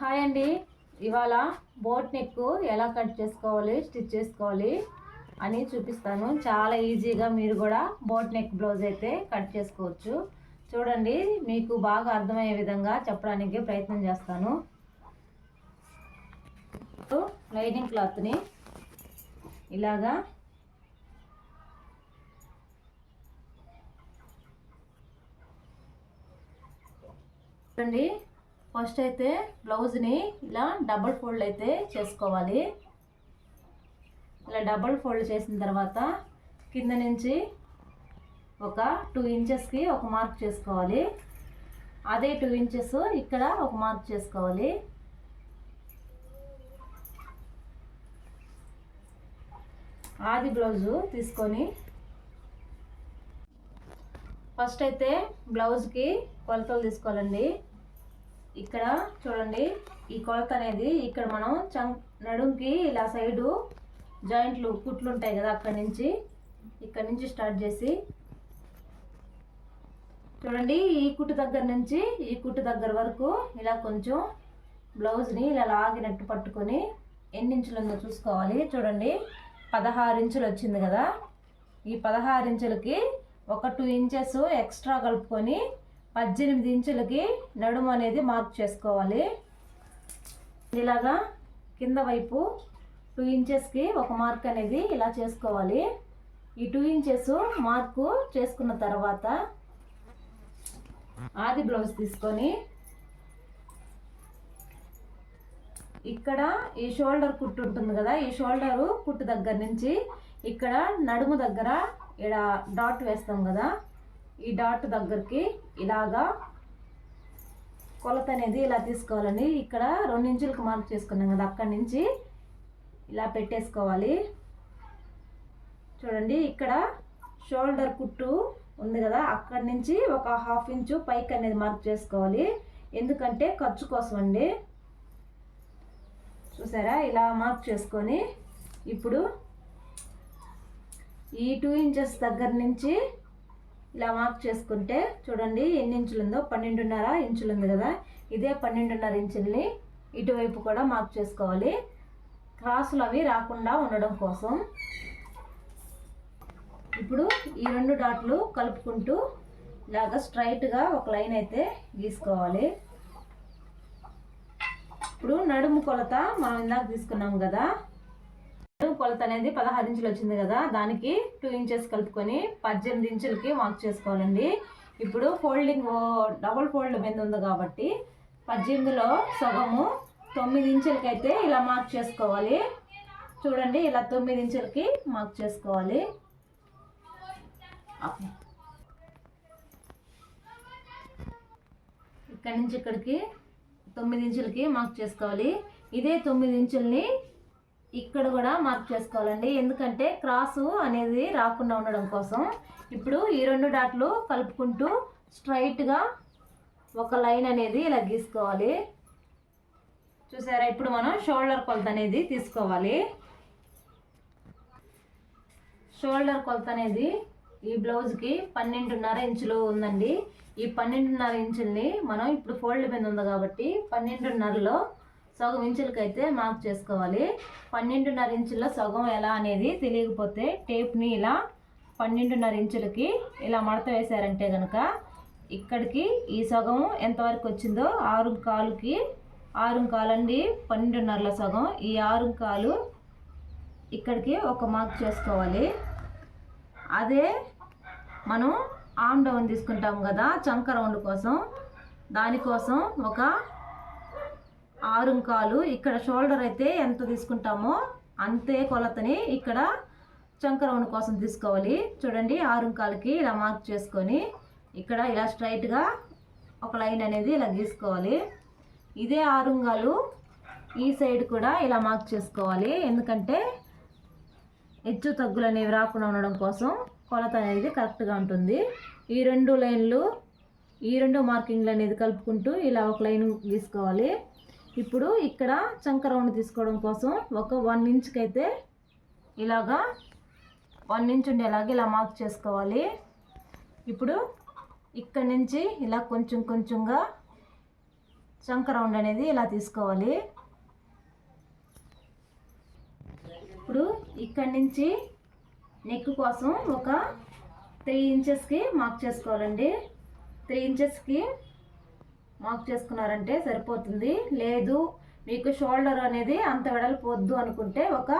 Hi అండి. ఇవాళ boat neck ఎలా కట్ చేసుకోవాలి స్టిచ్ చేసుకోవాలి అని చూపిస్తాను. చాలా ఈజీగా మీరు కూడా బోట్ నెక్ బ్లౌజ్ అయితే కట్ చేసుకోవచ్చు. చూడండి మీకు బాగా అర్థమయ్యే విధంగా చెప్పడానికి ప్రయత్నం చేస్తాను. లైనింగ్ క్లాత్ని ఇలాగా చూడండి ఫస్ట్ అయితే బ్లౌజ్ని ఇలా డబుల్ ఫోల్డ్ అయితే చేసుకోవాలి. ఇలా డబుల్ ఫోల్డ్ చేసిన తర్వాత కింద నుంచి ఒక టూ ఇంచెస్కి ఒక మార్క్ చేసుకోవాలి. అదే టూ ఇంచెస్ ఇక్కడ ఒక మార్క్ చేసుకోవాలి. ఆది బ్లౌజు తీసుకొని ఫస్ట్ అయితే బ్లౌజ్కి కొలతలు తీసుకోవాలండి. ఇక్కడ చూడండి ఈ కొలత అనేది ఇక్కడ మనం చం నడుంకి ఇలా సైడు జాయింట్లు కుట్లు ఉంటాయి కదా అక్కడి నుంచి. ఇక్కడ నుంచి స్టార్ట్ చేసి చూడండి ఈ కుట్టు దగ్గర నుంచి ఈ కుట్టు దగ్గర వరకు ఇలా కొంచెం బ్లౌజ్ని ఇలా లాగినట్టు పట్టుకొని ఎన్ని ఇంచులు ఉందో చూసుకోవాలి. చూడండి పదహారు ఇంచులు వచ్చింది కదా. ఈ పదహారు ఇంచులకి ఒక టూ ఇంచెస్ ఎక్స్ట్రా కలుపుకొని పద్దెనిమిది ఇంచులకి నడుము అనేది మార్క్ చేసుకోవాలి. ఇలాగా కింద వైపు టూ ఇంచెస్కి ఒక మార్క్ అనేది ఇలా చేసుకోవాలి. ఈ టూ ఇంచెస్ మార్కు చేసుకున్న తర్వాత ఆది బ్లౌజ్ తీసుకొని ఇక్కడ ఈ షోల్డర్ కుట్టు ఉంటుంది కదా ఈ షోల్డరు కుట్టు దగ్గర నుంచి ఇక్కడ నడుము దగ్గర ఇక్కడ డాట్ వేస్తాం కదా ఈ డాట్ దగ్గరికి ఇలాగా కొలత అనేది ఇలా తీసుకోవాలండి. ఇక్కడ రెండు ఇంచులకు మార్క్ చేసుకున్నాం కదా అక్కడి నుంచి ఇలా పెట్టేసుకోవాలి. చూడండి ఇక్కడ షోల్డర్ కుట్టు ఉంది కదా అక్కడి నుంచి ఒక హాఫ్ ఇంచు పైకి అనేది మార్క్ చేసుకోవాలి. ఎందుకంటే ఖర్చు కోసం అండి. చూసారా? ఇలా మార్క్ చేసుకొని ఇప్పుడు ఈ టూ ఇంచెస్ దగ్గర నుంచి ఇలా మార్క్ చేసుకుంటే చూడండి ఎన్ని ఇంచులు ఉందో? పన్నెండున్నర ఇంచులు ఉంది కదా. ఇదే పన్నెండున్నర ఇంచుల్ని ఇటువైపు కూడా మార్క్ చేసుకోవాలి. క్రాసులు అవి రాకుండా ఉండడం కోసం ఇప్పుడు ఈ రెండు డాట్లు కలుపుకుంటూ ఇలాగా స్ట్రైట్గా ఒక లైన్ అయితే గీసుకోవాలి. ఇప్పుడు నడుము కొలత మనం ఇందాక తీసుకున్నాం కదా. కొలత అనేది పదహారు ఇంచులు వచ్చింది కదా దానికి టూ ఇంచెస్ కలుపుకొని పద్దెనిమిది ఇంచులకి మార్క్ చేసుకోవాలండి. ఇప్పుడు ఫోల్డింగ్ డబుల్ ఫోల్డ్ మీద ఉంది కాబట్టి పద్దెనిమిదిలో సగము తొమ్మిది ఇంచులకి అయితే ఇలా మార్క్ చేసుకోవాలి. చూడండి ఇలా తొమ్మిది ఇంచులకి మార్క్ చేసుకోవాలి. ఇక్కడి నుంచి ఇక్కడికి తొమ్మిది ఇంచులకి మార్క్ చేసుకోవాలి. ఇదే తొమ్మిది ఇంచుల్ని ఇక్కడ కూడా మార్క్ చేసుకోవాలండి. ఎందుకంటే క్రాసు అనేది రాకుండా ఉండడం కోసం ఇప్పుడు ఈ రెండు డాట్లు కలుపుకుంటూ స్ట్రైట్గా ఒక లైన్ అనేది ఇలా గీసుకోవాలి. చూసారా? ఇప్పుడు మనం షోల్డర్ కొలత అనేది తీసుకోవాలి. షోల్డర్ కొలత అనేది ఈ బ్లౌజ్కి పన్నెండున్నర ఇంచులు ఉందండి. ఈ పన్నెండున్నర ఇంచుల్ని మనం ఇప్పుడు ఫోల్డ్ మీద ఉంది కాబట్టి పన్నెండున్నరలో సగం ఇంచులకైతే మార్క్ చేసుకోవాలి. పన్నెండున్నర ఇంచుల్లో సగం ఎలా అనేది తెలియకపోతే టేప్ని ఇలా పన్నెండున్నర ఇంచులకి ఇలా మడత వేశారంటే కనుక ఇక్కడికి ఈ సగం ఎంతవరకు వచ్చిందో ఆరు కాలుకి ఆరు కాలండి పన్నెండున్నరల సగం. ఈ ఆరు కాలు ఇక్కడికి ఒక మార్క్ చేసుకోవాలి. అదే మనం ఆమ్ డౌన్ తీసుకుంటాం కదా చంక రౌండ్ కోసం. దానికోసం ఒక ఆరుంకాలు ఇక్కడ షోల్డర్ అయితే ఎంత తీసుకుంటామో అంతే కొలతని ఇక్కడ చంక కోసం తీసుకోవాలి. చూడండి ఆరుంకాలకి ఇలా మార్క్ చేసుకొని ఇక్కడ ఇలా స్ట్రైట్గా ఒక లైన్ అనేది ఇలా గీసుకోవాలి. ఇదే ఆరుంగాలు ఈ సైడ్ కూడా ఇలా మార్క్ చేసుకోవాలి. ఎందుకంటే హెచ్చు తగ్గులు అనేవి రాకుండా ఉండడం కోసం కొలత అనేది కరెక్ట్గా ఉంటుంది. ఈ రెండు లైన్లు ఈ రెండు మార్కింగ్లు అనేది కలుపుకుంటూ ఇలా ఒక లైన్ గీసుకోవాలి. ఇప్పుడు ఇక్కడ చంక రౌండ్ తీసుకోవడం కోసం ఒక వన్ ఇంచ్కి అయితే ఇలాగా వన్ ఇంచ్ ఉండేలాగా ఇలా మార్క్ చేసుకోవాలి. ఇప్పుడు ఇక్కడ నుంచి ఇలా కొంచెం కొంచెంగా చంక రౌండ్ అనేది ఇలా తీసుకోవాలి. ఇప్పుడు ఇక్కడి నుంచి నెక్ కోసం ఒక త్రీ ఇంచెస్కి మార్క్ చేసుకోవాలండి. త్రీ ఇంచెస్కి మార్క్ చేసుకున్నారంటే సరిపోతుంది. లేదు మీకు షోల్డర్ అనేది అంత వెడల్పు వద్దు అనుకుంటే ఒక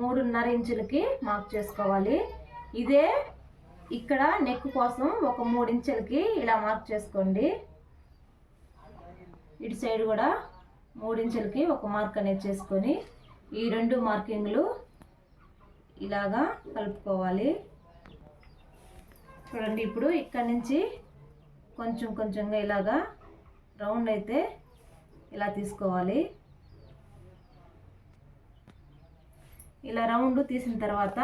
మూడున్నర ఇంచులకి మార్క్ చేసుకోవాలి. ఇదే ఇక్కడ నెక్ కోసం ఒక మూడు ఇంచులకి ఇలా మార్క్ చేసుకోండి. ఇటు సైడ్ కూడా మూడు ఇంచులకి ఒక మార్క్ అనేది చేసుకొని ఈ రెండు మార్కింగ్లు ఇలాగా కలుపుకోవాలి. చూడండి ఇప్పుడు ఇక్కడ నుంచి కొంచెం కొంచెంగా ఇలాగా రౌండ్ అయితే ఇలా తీసుకోవాలి. ఇలా రౌండ్ తీసిన తర్వాత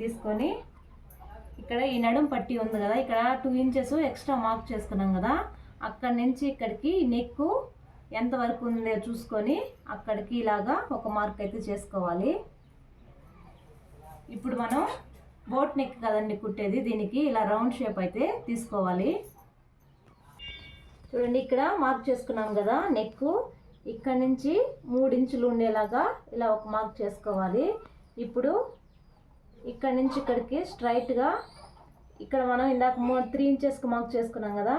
తీసుకొని ఇక్కడ ఈ నడుం పట్టి ఉంది కదా ఇక్కడ టూ ఇంచెస్ ఎక్స్ట్రా మార్క్ చేసుకున్నాం కదా అక్కడి నుంచి ఇక్కడికి నెక్ ఎంత వరకు ఉందో చూసుకొని అక్కడికి ఇలాగా ఒక మార్క్ అయితే చేసుకోవాలి. ఇప్పుడు మనం బోట్ నెక్ కదండి కుట్టేది దీనికి ఇలా రౌండ్ షేప్ అయితే తీసుకోవాలి. చూడండి ఇక్కడ మార్క్ చేసుకున్నాం కదా నెక్ ఇక్కడ నుంచి మూడు ఇంచులు ఉండేలాగా ఇలా ఒక మార్క్ చేసుకోవాలి. ఇప్పుడు ఇక్కడ నుంచి ఇక్కడికి స్ట్రైట్గా ఇక్కడ మనం ఇందాక మూ త్రీ ఇంచెస్కి మార్క్ చేసుకున్నాం కదా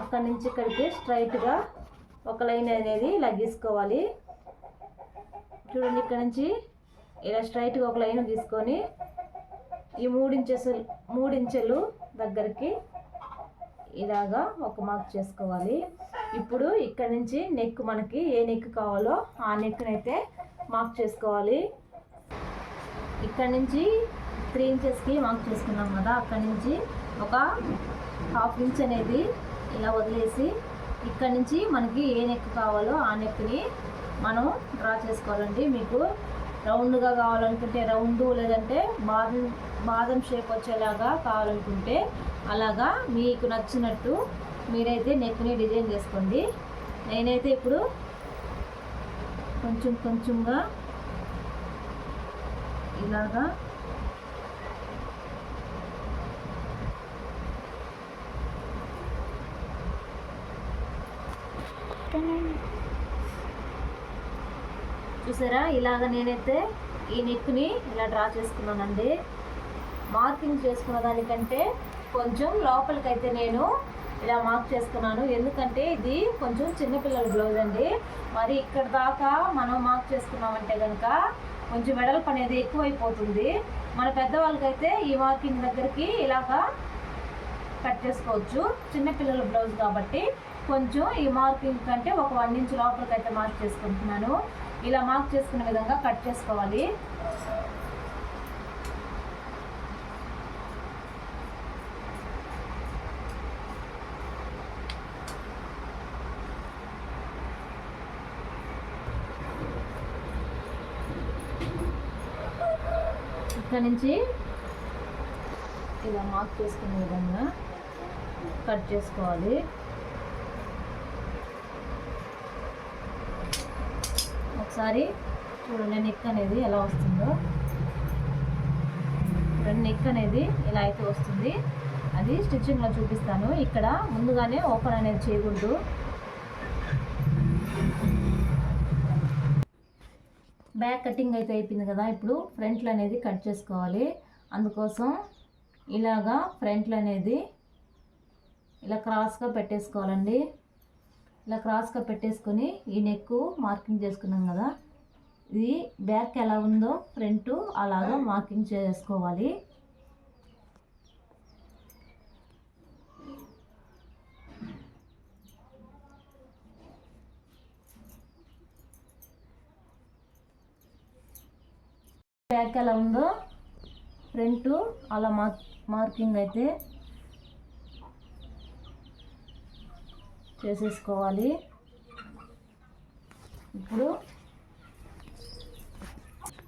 అక్కడ నుంచి ఇక్కడికి స్ట్రైట్గా ఒక లైన్ అనేది ఇలా గీసుకోవాలి చూడండి ఇక్కడ నుంచి ఇలా స్ట్రైట్గా ఒక లైన్ గీసుకొని ఈ మూడు ఇంచెస్ మూడు ఇంచెలు దగ్గరికి ఇలాగా ఒక మార్క్ చేసుకోవాలి. ఇప్పుడు ఇక్కడ నుంచి నెక్ మనకి ఏ నెక్ కావాలో ఆ నెక్ని అయితే మార్క్ చేసుకోవాలి. ఇక్కడ నుంచి త్రీ ఇంచెస్కి మార్క్ చేసుకున్నాం కదా అక్కడ నుంచి ఒక హాఫ్ ఇంచ్ అనేది ఇలా వదిలేసి ఇక్కడ నుంచి మనకి ఏ నెక్ కావాలో ఆ నెక్ని మనం డ్రా చేసుకోవాలండి. మీకు రౌండ్గా కావాలనుకుంటే రౌండ్ లేదంటే బాదం బాదం షేప్ వచ్చేలాగా కావాలనుకుంటే అలాగా మీకు నచ్చినట్టు మీరైతే నెక్ని డిజైన్ చేసుకోండి. నేనైతే ఇప్పుడు కొంచెం కొంచెంగా ఇలాగా చూసారా? ఇలాగ నేనైతే ఈ నెక్ని ఇలా డ్రా చేసుకున్నానండి. మార్కింగ్ చేసుకున్న దానికంటే కొంచెం లోపలికైతే నేను ఇలా మార్క్ చేసుకున్నాను. ఎందుకంటే ఇది కొంచెం చిన్నపిల్లల బ్లౌజ్ అండి. మరి ఇక్కడ దాకా మనం మార్క్ చేసుకున్నామంటే కనుక కొంచెం వెడల్పు అనేది ఎక్కువైపోతుంది. మన పెద్దవాళ్ళకైతే ఈ మార్కింగ్ దగ్గరికి ఇలాగా కట్ చేసుకోవచ్చు. చిన్నపిల్లల బ్లౌజ్ కాబట్టి కొంచెం ఈ మార్కింగ్ కంటే ఒక వన్ ఇంచ్ లోపలికైతే మార్క్ చేసుకుంటున్నాను. ఇలా మార్క్ చేసుకునే విధంగా కట్ చేసుకోవాలి. ఇక్కడ నుంచి ఇలా మార్క్ చేసుకునే విధంగా కట్ చేసుకోవాలి. ఒకసారి చూడండి నెక్ అనేది ఎలా వస్తుందో. చూడండి నెక్ అనేది ఇలా అయితే వస్తుంది. అది స్టిచ్చింగ్లో చూపిస్తాను. ఇక్కడ ముందుగానే ఓపెన్ అనేది చేయకూడదు. బ్యాక్ కటింగ్ అయితే అయిపోయింది కదా ఇప్పుడు ఫ్రంట్లు అనేది కట్ చేసుకోవాలి. అందుకోసం ఇలాగా ఫ్రంట్లు అనేది ఇలా క్రాస్గా పెట్టేసుకోవాలండి. ఇలా క్రాస్గా పెట్టేసుకొని ఈ నెక్ మార్కింగ్ చేసుకున్నాం కదా. ఇది బ్యాక్ ఎలా ఉందో ఫ్రంట్ అలాగా మార్కింగ్ చేసుకోవాలి. బ్యాక్ ఎలా ఉందో ఫ్రంట్ అలా మార్క్ మార్కింగ్ అయితే చేసేసుకోవాలి. ఇప్పుడు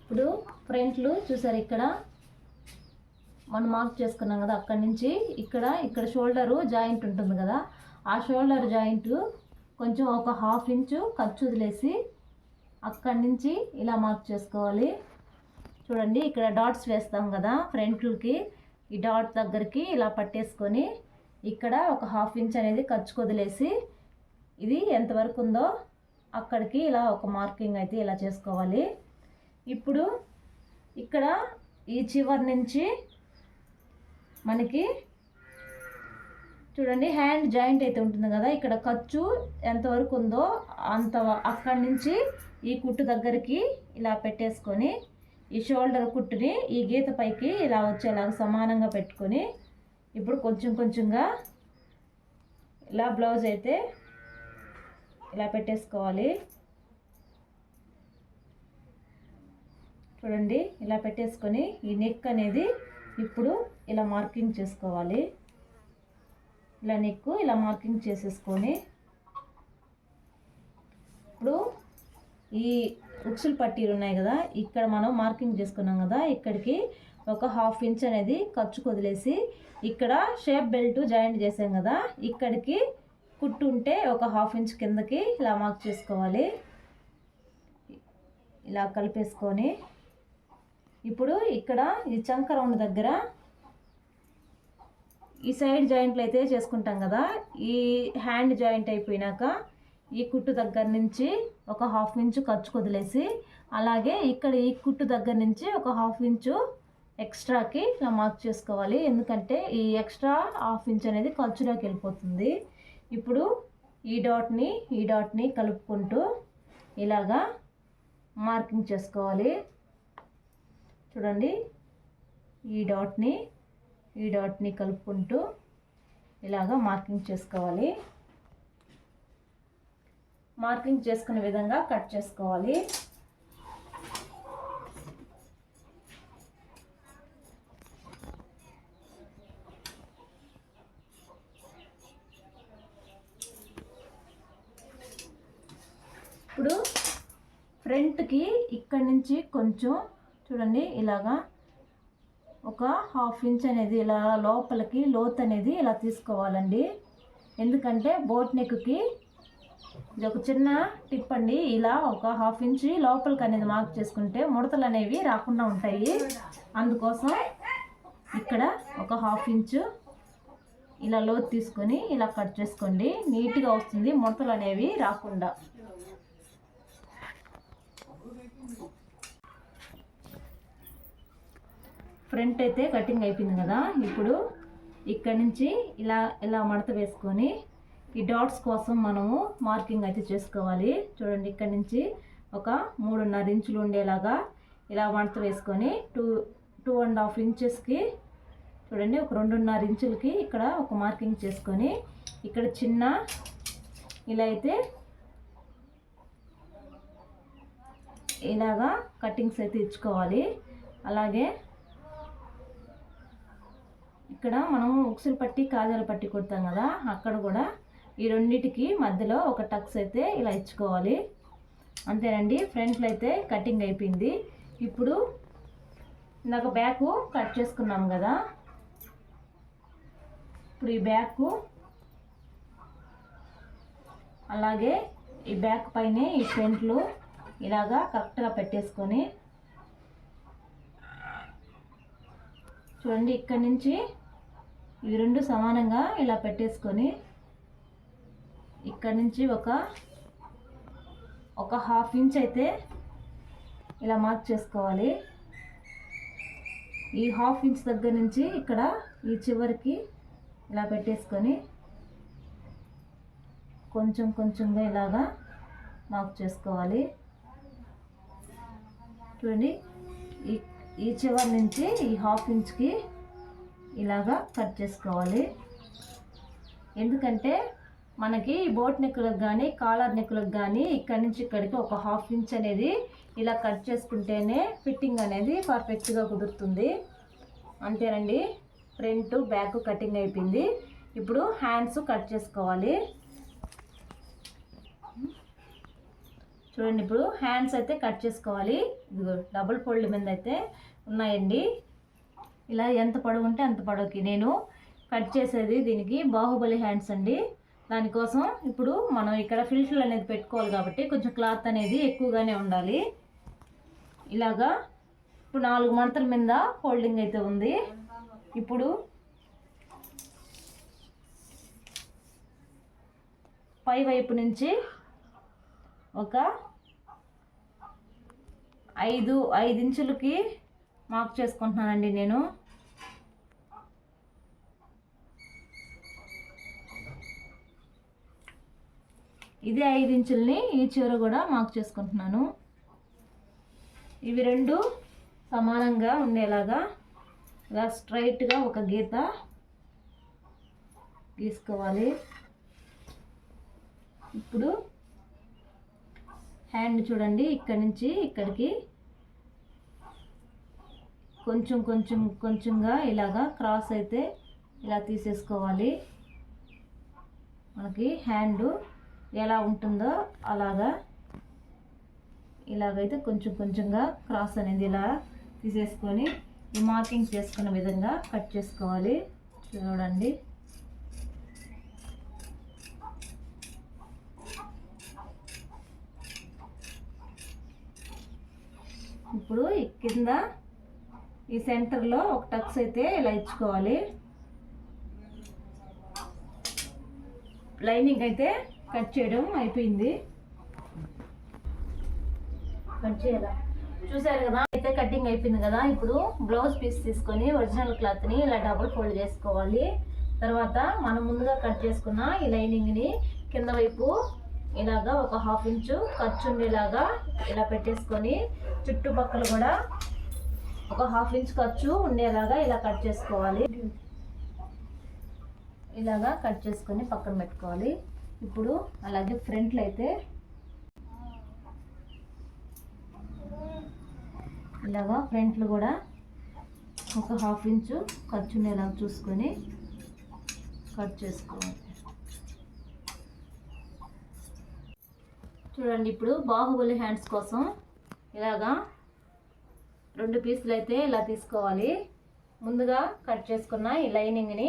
ఇప్పుడు ఫ్రంట్లు చూసారు ఇక్కడ? మనం మార్క్ చేసుకున్నాం కదా అక్కడి నుంచి. ఇక్కడ ఇక్కడ షోల్డరు జాయింట్ ఉంటుంది కదా. ఆ షోల్డర్ జాయింట్ కొంచెం ఒక హాఫ్ ఇంచు ఖర్చు వదిలేసి అక్కడి నుంచి ఇలా మార్క్ చేసుకోవాలి. చూడండి ఇక్కడ డాట్స్ వేస్తాం కదా ఫ్రంట్లకి. ఈ డాట్ దగ్గరికి ఇలా పట్టేసుకొని ఇక్కడ ఒక హాఫ్ ఇంచ్ అనేది ఖర్చు వదిలేసి ఇది ఎంతవరకు ఉందో అక్కడికి ఇలా ఒక మార్కింగ్ అయితే ఇలా చేసుకోవాలి. ఇప్పుడు ఇక్కడ ఈ చివరి నుంచి మనకి చూడండి హ్యాండ్ జాయింట్ అయితే ఉంటుంది కదా ఇక్కడ ఖర్చు ఎంతవరకు ఉందో అంత అక్కడి నుంచి ఈ కుట్టు దగ్గరికి ఇలా పెట్టేసుకొని ఈ షోల్డర్ కుట్టుని ఈ గీత పైకి ఇలా వచ్చేలాగా సమానంగా పెట్టుకొని ఇప్పుడు కొంచెం కొంచెంగా ఇలా బ్లౌజ్ అయితే ఇలా పెట్టేసుకోవాలి. చూడండి ఇలా పెట్టేసుకొని ఈ నెక్ అనేది ఇప్పుడు ఇలా మార్కింగ్ చేసుకోవాలి. ఇలా నెక్ ఇలా మార్కింగ్ చేసేసుకొని ఇప్పుడు ఈ ఉక్సులు పట్టీలు ఉన్నాయి కదా ఇక్కడ మనం మార్కింగ్ చేసుకున్నాం కదా ఇక్కడికి ఒక హాఫ్ ఇంచ్ అనేది ఖర్చు వదిలేసి ఇక్కడ షేప్ బెల్ట్ జాయింట్ చేసాం కదా ఇక్కడికి కుట్టు ఉంటే ఒక హాఫ్ ఇంచ్ కిందకి ఇలా మార్క్ చేసుకోవాలి. ఇలా కలిపేసుకొని ఇప్పుడు ఇక్కడ ఈ చంక రౌండ్ దగ్గర ఈ సైడ్ జాయింట్లు అయితే చేసుకుంటాం కదా ఈ హ్యాండ్ జాయింట్ అయిపోయినాక ఈ కుట్టు దగ్గర నుంచి ఒక హాఫ్ ఇంచు ఖర్చు వదిలేసి అలాగే ఇక్కడ ఈ కుట్టు దగ్గర నుంచి ఒక హాఫ్ ఇంచు ఎక్స్ట్రాకి ఇలా మార్క్ చేసుకోవాలి. ఎందుకంటే ఈ ఎక్స్ట్రా హాఫ్ ఇంచ్ అనేది ఖర్చులోకి వెళ్ళిపోతుంది. ఇప్పుడు ఈ డాట్ని ఈ డాట్ని కలుపుకుంటూ ఇలాగా మార్కింగ్ చేసుకోవాలి. చూడండి. ఈ డాట్ని ఈ డాట్ని కలుపుకుంటూ ఇలాగా మార్కింగ్ చేసుకోవాలి. మార్కింగ్ చేసుకునే విధంగా కట్ చేసుకోవాలి ఇప్పుడు ఫ్రంట్కి ఇక్కడి నుంచి కొంచెం చూడండి ఇలాగా ఒక హాఫ్ ఇంచ్ అనేది ఇలా లోపలికి లోత్ అనేది ఇలా తీసుకోవాలండి. ఎందుకంటే బోట్ నెక్కి ఇది ఒక చిన్న టిప్ అండి. ఇలా ఒక హాఫ్ ఇంచ్ లోపలికి అనేది మార్క్ చేసుకుంటే ముడతలు అనేవి రాకుండా ఉంటాయి. అందుకోసం ఇక్కడ ఒక హాఫ్ ఇంచు ఇలా లోతు తీసుకొని ఇలా కట్ చేసుకోండి. నీట్గా వస్తుంది ముడతలు అనేవి రాకుండా. ఫ్రంట్ అయితే కటింగ్ అయిపోయింది కదా. ఇప్పుడు ఇక్కడ నుంచి ఇలా ఇలా మడత వేసుకొని ఈ డాట్స్ కోసం మనము మార్కింగ్ అయితే చేసుకోవాలి. చూడండి ఇక్కడ నుంచి ఒక మూడున్నర ఇంచులు ఉండేలాగా ఇలా మడత వేసుకొని టూ టూ అండ్ హాఫ్ ఇంచెస్కి చూడండి ఒక రెండున్నర ఇంచులకి ఇక్కడ ఒక మార్కింగ్ చేసుకొని ఇక్కడ చిన్న ఇలా అయితే ఇలాగా కటింగ్స్ అయితే ఇచ్చుకోవాలి. అలాగే ఇక్కడ మనం ఉక్సులు పట్టి కాజాలు పట్టి కుడతాం కదా అక్కడ కూడా ఈ రెండిటికి మధ్యలో ఒక టక్స్ అయితే ఇలా ఇచ్చుకోవాలి. అంతేనండి ఫ్రంట్లో అయితే కటింగ్ అయిపోయింది. ఇప్పుడు ఇందాక బ్యాక్ కట్ చేసుకున్నాం కదా. ఇప్పుడు ఈ బ్యాక్ అలాగే ఈ బ్యాక్ పైన ఈ ఫ్రంట్లు ఇలాగా కరెక్ట్గా పెట్టేసుకొని చూడండి ఇక్కడి నుంచి ఇవి రెండు సమానంగా ఇలా పెట్టేసుకొని ఇక్కడి నుంచి ఒక ఒక హాఫ్ ఇంచ్ అయితే ఇలా మార్క్ చేసుకోవాలి. ఈ హాఫ్ ఇంచ్ దగ్గర నుంచి ఇక్కడ ఈ చివరికి ఇలా పెట్టేసుకొని కొంచెం కొంచెంగా ఇలాగా మార్క్ చేసుకోవాలి. చూడండి ఈ ఈ చివరి నుంచి ఈ హాఫ్ ఇంచ్కి ఇలాగా కట్ చేసుకోవాలి. ఎందుకంటే మనకి బోట్ నెక్కులకు కానీ కాలర్ నెక్కులకు కానీ ఇక్కడి నుంచి ఇక్కడికి ఒక హాఫ్ ఇంచ్ అనేది ఇలా కట్ చేసుకుంటేనే ఫిట్టింగ్ అనేది పర్ఫెక్ట్గా కుదురుతుంది. అంతేనండి. ఫ్రంట్ బ్యాక్ కటింగ్ అయిపోయింది. ఇప్పుడు హ్యాండ్స్ కట్ చేసుకోవాలి. చూడండి ఇప్పుడు హ్యాండ్స్ అయితే కట్ చేసుకోవాలి. డబుల్ ఫోల్డ్ మీద అయితే ఉన్నాయండి. ఇలా ఎంత పొడవు ఉంటే అంత పొడవుకి. నేను కట్ చేసేది దీనికి బాహుబలి హ్యాండ్స్ అండి. దానికోసం ఇప్పుడు మనం ఇక్కడ ఫిల్టర్ అనేది పెట్టుకోవాలి కాబట్టి కొంచెం క్లాత్ అనేది ఎక్కువగానే ఉండాలి. ఇలాగా ఇప్పుడు నాలుగు మడతల మీద ఫోల్డింగ్ అయితే ఉంది. ఇప్పుడు పై వైపు నుంచి ఒక ఐదు ఐదు ఇంచులకి మార్క్ చేసుకుంటున్నానండి నేను. ఇది ఐదు ఇంచుల్ని ఈ చివర కూడా మార్క్ చేసుకుంటున్నాను. ఇవి రెండు సమానంగా ఉండేలాగా ఇలా స్ట్రైట్గా ఒక గీత గీసుకోవాలి. ఇప్పుడు హ్యాండ్ చూడండి ఇక్కడి నుంచి ఇక్కడికి కొంచెం కొంచెం కొంచెంగా ఇలాగా క్రాస్ అయితే ఇలా తీసేసుకోవాలి. మనకి హ్యాండ్ ఎలా ఉంటుందో అలాగా ఇలాగైతే కొంచెం కొంచెంగా క్రాస్ అనేది ఇలా తీసేసుకొని ఈ మార్కింగ్ చేసుకున్న విధంగా కట్ చేసుకోవాలి. చూడండి. ఇప్పుడు కింద ఈ సెంటర్లో ఒక టక్స్ అయితే ఇలా ఇచ్చుకోవాలి. లైనింగ్ అయితే కట్ చేయడం అయిపోయింది. కట్ చేయాలా? చూసారు కదా అయితే కటింగ్ అయిపోయింది కదా. ఇప్పుడు బ్లౌజ్ పీస్ తీసుకొని ఒరిజినల్ క్లాత్ని ఇలా డబుల్ ఫోల్డ్ చేసుకోవాలి. తర్వాత మనం ముందుగా కట్ చేసుకున్న ఈ లైనింగ్ని కింద వైపు ఇలాగా ఒక హాఫ్ ఇంచు ఖర్చు ఉండేలాగా ఇలా పెట్టేసుకొని చుట్టుపక్కల కూడా ఒక హాఫ్ ఇంచ్ ఖర్చు ఉండేలాగా ఇలా కట్ చేసుకోవాలి. ఇలాగా కట్ చేసుకొని పక్కన పెట్టుకోవాలి. ఇప్పుడు అలాగే ఫ్రంట్లో అయితే ఇలాగా ఫ్రంట్లు కూడా ఒక హాఫ్ ఇంచు ఖర్చు ఉండేలాగా చూసుకొని కట్ చేసుకోవాలి. చూడండి ఇప్పుడు బాహుబలి హ్యాండ్స్ కోసం ఇలాగా రెండు పీసులు అయితే ఇలా తీసుకోవాలి. ముందుగా కట్ చేసుకున్న ఈ లైనింగ్ని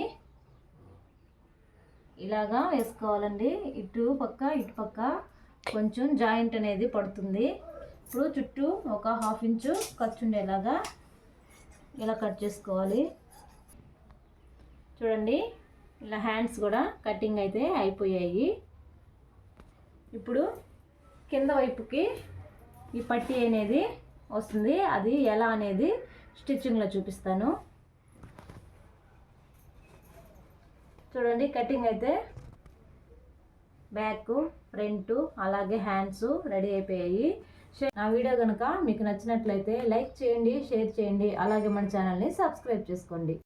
ఇలాగా వేసుకోవాలండి. ఇటు పక్క ఇటు పక్క కొంచెం జాయింట్ అనేది పడుతుంది. ఇప్పుడు చుట్టూ ఒక హాఫ్ ఇంచు ఖర్చు ఉండేలాగా ఇలా కట్ చేసుకోవాలి. చూడండి ఇలా హ్యాండ్స్ కూడా కటింగ్ అయితే అయిపోయాయి. ఇప్పుడు కింద వైపుకి ఈ పట్టీ అనేది వస్తుంది. అది ఎలా అనేది స్టిచ్చింగ్లో చూపిస్తాను. చూడండి కటింగ్ అయితే బ్యాక్ ఫ్రంట్ అలాగే హ్యాండ్స్ రెడీ అయిపోయాయి. నా వీడియో కనుక మీకు నచ్చినట్లయితే లైక్ చేయండి షేర్ చేయండి అలాగే మన ఛానల్ని సబ్స్క్రైబ్ చేసుకోండి.